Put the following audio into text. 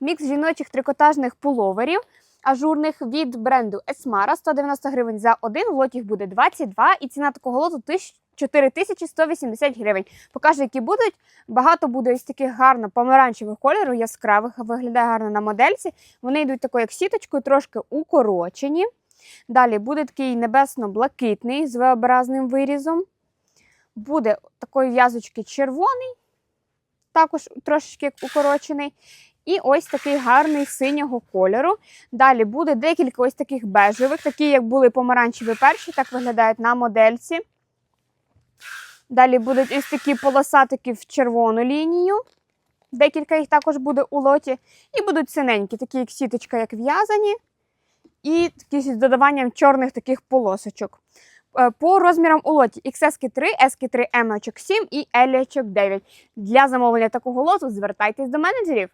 Мікс жіночих трикотажних пуловерів ажурних від бренду Esmara 190 гривень за один. В лоті буде 22 і ціна такого лоту 4180 гривень. Покажу, які будуть. Багато буде ось таких гарно помаранчевих кольору, яскравих, виглядає гарно на модельці. Вони йдуть такою як сіточкою, трошки укорочені. Далі буде такий небесно-блакитний з V-образним вирізом. Буде такої в'язочки червоний, також трошечки укорочений. І ось такий гарний синього кольору. Далі буде декілька ось таких бежевих, такі, як були помаранчеві перші, так виглядають на модельці. Далі будуть ось такі полосатики в червону лінію. Декілька їх також буде у лоті. І будуть синенькі, такі як сіточка, як в'язані. І такі з додаванням чорних таких полосочок. Е, По розмірам у лоті XS 3, S 3 M 7 і L 9. Для замовлення такого лоту звертайтесь до менеджерів.